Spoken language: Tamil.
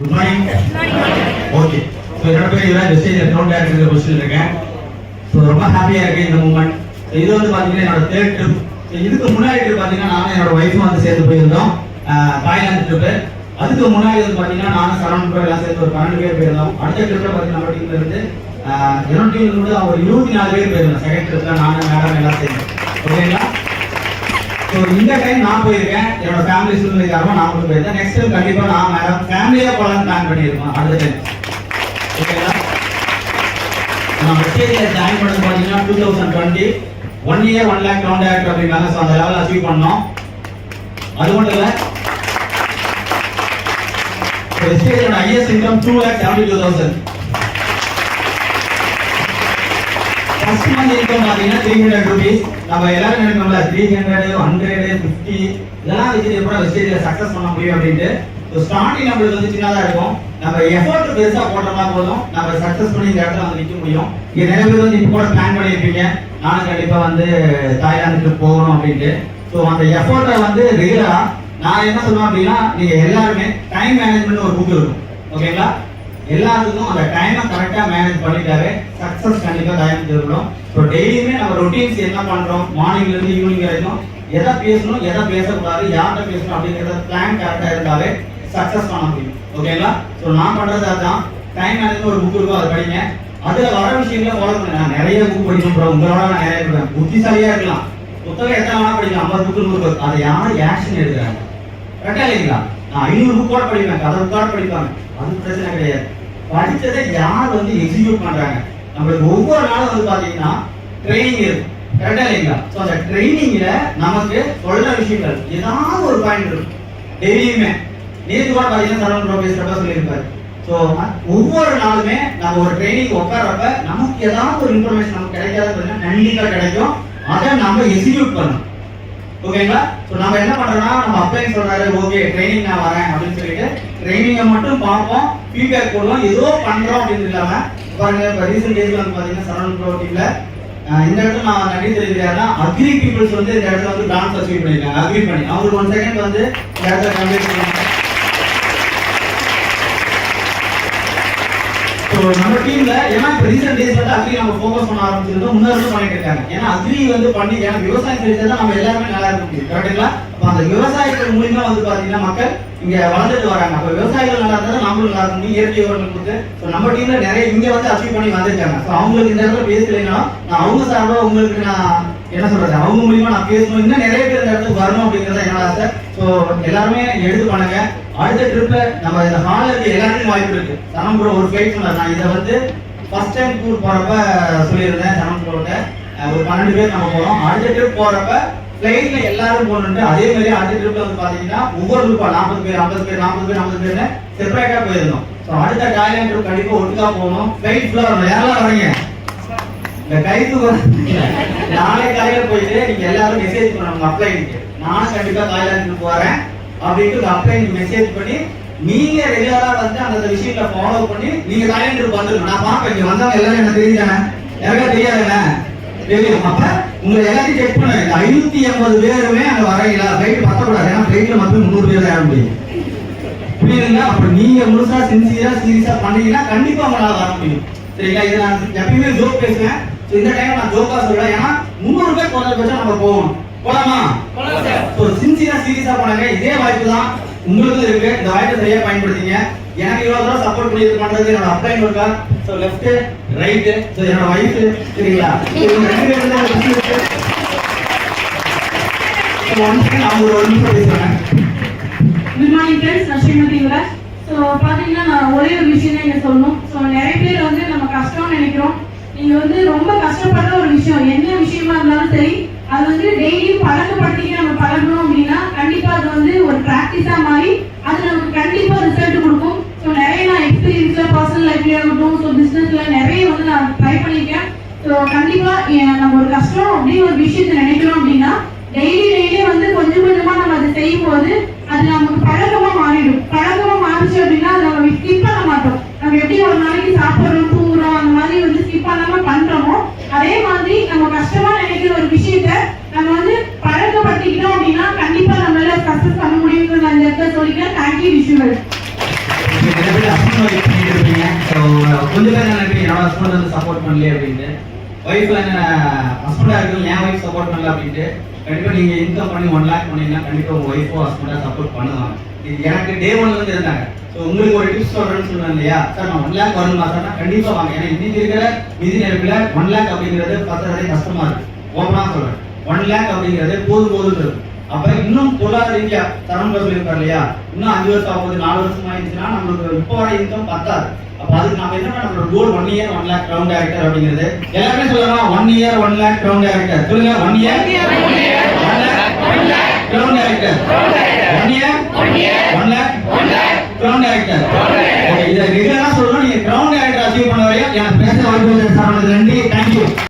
குட் மார்னிங் ஓகே ஸோ என்னோட பேர் Yuvaraj Vestige account director position இருக்கேன். ஸோ ரொம்ப ஹாப்பியாக இருக்கு இந்த மூமெண்ட் ஸோ இது வந்து பார்த்தீங்கன்னா என்னோட தேர்ட் ட்ரிப் இதுக்கு முன்னாடி ட்ரிப் பார்த்தீங்கன்னா நானும் என்னோட ஒய்ஃபும் வந்து சேர்ந்து போயிருந்தோம். தாய்லாந்து ட்ரிப்பு அதுக்கு முன்னாடி வந்து பார்த்தீங்கன்னா நானும் சரவணன் கூட எல்லாம் சேர்த்து ஒரு பன்னெண்டு பேர் போயிருந்தோம். அடுத்த ட்ரிப்பில் பார்த்தீங்கன்னா நம்ம டீம்ல இருந்து என்னோட டீம்ல இருந்து ஒரு இருபத்தி நாலு பேர் போயிருந்தோம். செகண்ட் ட்ரிப்ல நானும் மேடம் எல்லாம் சேர்ந்து. ஸோ இந்த டைம் நான் போயிருக்கேன். என்னோட ஃபேமிலி சூழ்நிலை காரணமா நான் மட்டும் போயிருக்கேன். நெக்ஸ்ட் டைம் கண்டிப்பா நான் மேடம் ஃபேமிலியா போலாம்னு பிளான் பண்ணியிருக்கோம். அடுத்த டைம் ஓகேங்களா நான் வெஸ்டேஜில் ஜாயின் பண்ணது பார்த்தீங்கன்னா two thousand twenty one year one lakh round act அப்படின்னாங்க ஸோ அந்த லெவலில் அச்சீவ் பண்ணோம். அது மட்டும் இல்லை வெஸ்டேஜோட IS income two lakh seventy two thousand first month income பார்த்தீங்கன்னா த்ரீ ஹண்ட்ரட் ருபீஸ் நம்ம எல்லாரும் நினைப்போம்ல? த்ரீ ஹண்ட்ரடு ஹண்ட்ரடு ஃபிஃப்டி இதெல்லாம் வச்சு எப்படி விஷயத்தில் சக்ஸஸ் பண்ண முடியும் அப்படின்ட்டு. ஸோ ஸ்டார்டிங் நம்மளுக்கு வந்து சின்னதாக இருக்கும். நம்ம எஃபோர்ட் பெருசாக போட்டோம்னா போதும். நம்ம சக்ஸஸ் பண்ணி இந்த இடத்துல வந்து நிற்க முடியும். இங்கே நிறைய பேர் வந்து இப்போ கூட பிளான் பண்ணியிருப்பீங்க. நானும் கண்டிப்பாக வந்து தாய்லாந்துக்கு போகணும் அப்படின்ட்டு. ஸோ அந்த எஃபோர்ட்டை வந்து ரெகுலராக நான் என்ன சொல்லுவேன் அப்படின்னா நீங்கள் எல்லாருமே டைம் மேனேஜ்மெண்ட் ஒரு புக் இருக்கும். ஓகேங்களா எல்லாருக்கும் அந்த டைமை கரெக்டாக மேனேஜ் பண்ணிட்டாரு. சக்ஸஸ் கண்டிப்பாக டைம் இருக்கணும் ஸோ டெய்லியுமே நம்ம ரொட்டீன்ஸ் என்ன பண்ணுறோம் மார்னிங்லேருந்து ஈவினிங் வரைக்கும் எதை பேசணும் எதை பேசக்கூடாது யார்கிட்ட பேசணும் அப்படிங்கிறத பிளான் கரெக்டாக இருந்தாலே சக்ஸஸ் பண்ண முடியும். ஓகேங்களா ஸோ நான் பண்ணுறது அதுதான் டைம் மேனேஜ்மெண்ட் ஒரு புக் இருக்கும் அதை படிங்க. அதில் வர விஷயங்களை ஃபாலோ பண்ணுங்க நான் நிறைய புக் படிக்கணும் ப்ரோ உங்களோட நான் நிறைய படிப்பேன் புத்திசாலியாக இருக்கலாம். புத்தகம் எத்தனை வேணால் படிக்கலாம். ஐம்பது புக்கு நூறு புக் அதை யாரும் ஆக்ஷன் எடுக்கிறாங்க. கரெக்டாக இல்லைங்களா? நான் ஐநூறு புக் கூட படிப்பேன். கதை புக் கூட படிப்பாங்க. அது பிரச்சனை கிடையாது. படித்ததை யார் வந்து எக்ஸிக்யூட் பண்றாங்க? நம்மளுக்கு ஒவ்வொரு நாளும் வந்து பாத்தீங்கன்னா ட்ரைனிங் இருக்கும் கரெக்டா இல்லைங்களா? ஸோ அந்த ட்ரைனிங்ல நமக்கு சொல்ற விஷயங்கள் ஏதாவது ஒரு பாயிண்ட் இருக்கும் டெய்லியுமே. நேற்று கூட பாத்தீங்கன்னா சரவணன் ப்ரோ பேசுறப்ப சொல்லியிருப்பாரு. ஸோ ஒவ்வொரு நாளுமே நம்ம ஒரு ட்ரைனிங் உட்கார்றப்ப நமக்கு ஏதாவது ஒரு இன்ஃபர்மேஷன் நமக்கு கிடைக்காது கண்டிப்பா கிடைக்கும். அதை நம்ம எக்ஸிக்யூட் பண்ணணும். ஓகேங்களா ஸோ நம்ம என்ன பண்றோம்னா நம்ம அப்ளை சொல்றாரு ஓகே ட்ரைனிங் நான் வரேன் அப்படின்னு சொல்லிட்டு ட்ரைனிங்கை மட்டும் பார்ப்போம். ஃபீட்பேக் போடுவோம். ஏதோ பண்றோம் அப்படின்னு இல்லாம பாருங்க இப்போ ரீசெண்ட் டேஸ்ல வந்து பாத்தீங்கன்னா சரவண ப்ரோ டீம்ல இந்த இடத்துல நான் நன்றி தெரிவிக்கிறேன்னா அக்ரி பீப்புள்ஸ் வந்து இந்த இடத்துல வந்து டான்ஸ் அச்சீவ் பண்ணிருக்காங்க அக்ரி பண்ணி. அவங்களுக்கு ஒன் செகண்ட் வந்து இந்த இடத்துல கம்ப்ளீட் பண்ணுவாங்க நம்ம டீம்ல ஏன்னா இப்போ ரீசெண்ட் டேஸ் வந்து அக்ரி நம்ம ஃபோக்கஸ் பண்ண ஆரம்பிச்சிருந்தோம் முன்னாடி பண்ணிட்டு இருக்காங்க. ஏன்னா அக்ரி வந்து பண்ணி ஏன்னா விவசாயம் செஞ்சா தான் நம்ம எல்லாருமே நல்லா இருக்க முடியும். கரெக்டுங்களா அப்போ அந்த விவசாயத்தின் மூலியமா வந்து பாத்தீங்கன்னா மக்கள் இங்க வளர்ந்துட்டு வராங்க. அப்போ விவசாயிகள் நல்லா இருந்தா நம்மளும் நல்லா இருக்கும் இயற்கை உரங்கள் கொடுத்து. ஸோ நம்ம டீம்ல நிறைய இங்க வந்து அச்சீவ் பண்ணி வந்திருக்காங்க. ஸோ அவங்களுக்கு இந்த இடத்துல பேசலைன்னா நான் அவங்க சார்பாக உங்களுக்கு நான் என்ன சொல்றது? அவங்க மூலியமா நான் பேசணும் இன்னும் நிறைய பேர் இந்த இடத்துக்கு வரணும் அப்படிங்கறத என்னோட ஆசை. ஸோ எல்லாருமே எடுத்து பண்ணுங்க அடுத்த ட்ரிப்ல நம்ம இந்த ஹால்ல இருக்க எல்லாருக்கும் வாய்ப்பு இருக்கு. சனம் ஒரு ஃபிளைட் சொன்னார். நான் இதை வந்து ஃபர்ஸ்ட் டைம் டூர் போறப்ப சொல்லியிருந்தேன் சனம் ஒரு பன்னெண்டு பேர் நம்ம போறோம். அடுத்த ட்ரிப் போறப்ப ஃபிளைட்ல எல்லாரும் போகணுட்டு அதே மாதிரி அடுத்த ட்ரிப்ல வந்து பாத்தீங்கன்னா ஒவ்வொரு குரூப்பா நாற்பது பேர் ஐம்பது பேர் நாற்பது பேர் ஐம்பது பேர்னு செப்பரேட்டா போயிருந்தோம். ஸோ அடுத்த டாய்லாண்ட் ட்ரிப் கண்டிப்பா ஒட்டுக்கா போகணும். ஃபிளைட் ஃபுல்லா வரணும். யாரெல்லாம் வரீங்க? இந்த கைது நாளை காலையில போயிட்டு நீங்க எல்லாரும் மெசேஜ் பண்ணணும் அப்ளைனுக்கு நானும் கண்டிப்பா தாய்லாந்துக்கு போறேன். அப்படின்ட்டு அப்ளை மெசேஜ் பண்ணி நீங்க ரெகுலரா வந்து அந்த விஷயங்களை ஃபாலோ பண்ணி நீங்க தாய்லாந்துக்கு வந்துருங்க நான் பார்ப்பேன் இங்க வந்தவங்க எல்லாரும் என்ன தெரியுதானே? நிறைய தெரியாதுண்ணே? தெரியும். அப்ப உங்களை எல்லாத்தையும் செக் பண்ணுங்க இந்த ஐநூத்தி எண்பது பேருமே அங்க வரையில ஃபிளைட் பத்தக்கூடாது. ஏன்னா ஃபிளைட்ல மட்டும் முந்நூறு பேர் ஆக ஏற முடியும். புரியுதுங்களா அப்ப நீங்க முழுசா சின்சியரா சீரியஸா பண்ணீங்கன்னா கண்டிப்பா உங்களால வர முடியும். சரிங்களா? இதை நான் எப்பயுமே ஜோக் பேசுவேன். இந்த டைம் நான் ஜோக்கா சொல்றேன். ஏன்னா முந்நூறு பேர் குறைஞ்சபட்சம் நம்ம போவோம் போலாமா? சின்சியரா சீரியஸா போனாங்க. இதே வாய்ப்பு தான் உங்களுக்கும் இருக்கு. இந்த வாய்ப்பை சரியா பயன்படுத்திங்க. எனக்கு இவ்வளவு தூரம் சப்போர்ட் பண்ணி பண்றது என்னோட அப்ளைன் இருக்கா? ஸோ லெஃப்ட் ரைட் ஸோ என்னோட வைஃப் சரிங்களா? குட் மார்னிங் ஃப்ரெண்ட்ஸ் நான் ஸ்ரீமதி யுவராஜ் ஸோ பார்த்தீங்கன்னா நான் ஒரே ஒரு விஷயம் தான் இங்கே சொல்லணும். ஸோ நிறைய பேர் வந்து நம்ம கஷ்டம்னு நினைக்கிறோம். நீங்கள் வந்து ரொம்ப கஷ்டப்படுற ஒரு விஷயம். என்ன விஷயமா இருந்தாலும் சரி அது வந்து டெய்லியும் பழக்கப்படுத்திக்க நம்ம பழகணும் அப்படின்னா கண்டிப்பாக அது வந்து ஒரு ப்ராக்டிஸாக மாறி அது நமக்கு கண்டிப்பாக ரிசல்ட் கொடுக்கும். ஸோ நிறைய நான் எக்ஸ்பீரியன்ஸ்ல பர்சனல் லைஃப்ல ஆகட்டும் ஸோ பிஸ்னஸில் நிறைய வந்து நான் ட்ரை பண்ணியிருக்கேன் ஸோ கண்டிப்பாக நம்ம ஒரு கஷ்டம் அப்படின்னு ஒரு விஷயத்தை நினைக்கிறோம் அப்படின்னா டெய்லி டெய்லி வந்து கொஞ்சம் கொஞ்சமா நம்ம அதை செய்யும் போது அது நமக்கு பழக்கமா மாறிடும். பழக்கமா மாறிச்சு அப்படின்னா அதை நம்ம ஸ்கிப் பண்ண மாட்டோம் நம்ம எப்படி ஒரு நாளைக்கு சாப்பிடுறோம் தூங்குறோம் அந்த மாதிரி வந்து ஸ்கிப் பண்ணாம பண்றோமோ அதே மாதிரி நம்ம கஷ்டமா நினைக்கிற ஒரு விஷயத்த நம்ம வந்து பழக்கப்படுத்திக்கிட்டோம் அப்படின்னா கண்டிப்பா நம்மளால சக்சஸ் பண்ண முடியுங்கிறது நான் இந்த இடத்துல சொல்லிக்கிறேன் தேங்க்யூ விஷுவல் கொஞ்சம் பேர் நினைப்பீங்க என்னோட ஹஸ்பண்ட் வந்து சப்போர்ட் பண்ணல அப்படின்ட்டு. ஒய்ஃப்ல என்ன ஹஸ்பண்டா இருக்கு என் ஒய்ஃப் சப்போர்ட் பண்ணல அப்படின்ட்டு. கண்டிப்பா நீங்க இன்கம் பண்ணி ஒன் லேக் பண்ணீங்கன்னா கண்டிப்பா உங்க ஒய்ஃபோ ஹஸ்பண்டா சப்போர்ட் பண்ணுவாங்க. எனக்கு டே ஒன்ல இருந்து இருந்தாங்க. ஸோ உங்களுக்கு ஒரு டிப்ஸ் சொல்றேன்னு சொல்லுவேன் இல்லையா? சார் நான் ஒன் லேக் வரணுமா? சார் கண்டிப்பா வாங்க. ஏன்னா இன்னைக்கு இருக்கிற நிதி நெருப்பில் ஒன் லேக் அப்படிங்கிறது பத்துறதே கஷ்டமா இருக்கு. ஓப்பனா சொல்றேன். ஒன் லேக் அப்படிங்கிறது போதும் போதும் இருக்கு அப்ப இன்னும் பொருளாதார ரீதியா தரம் சொல்லியிருக்காரு இல்லையா? இன்னும் அஞ்சு வருஷம் ஆகுது நாலு வருஷம் ஆயிடுச்சுன்னா நம்மளுக்கு இப்போ வர இன்கம் பத்தாது. அப்ப அதுக்கு நம்ம என்ன நம்மளோட goal one year one lakh crown director அப்படிங்கிறது. எல்லாருமே சொல்லலாம் one year one lakh crown director சொல்லுங்க ஒன் இயர்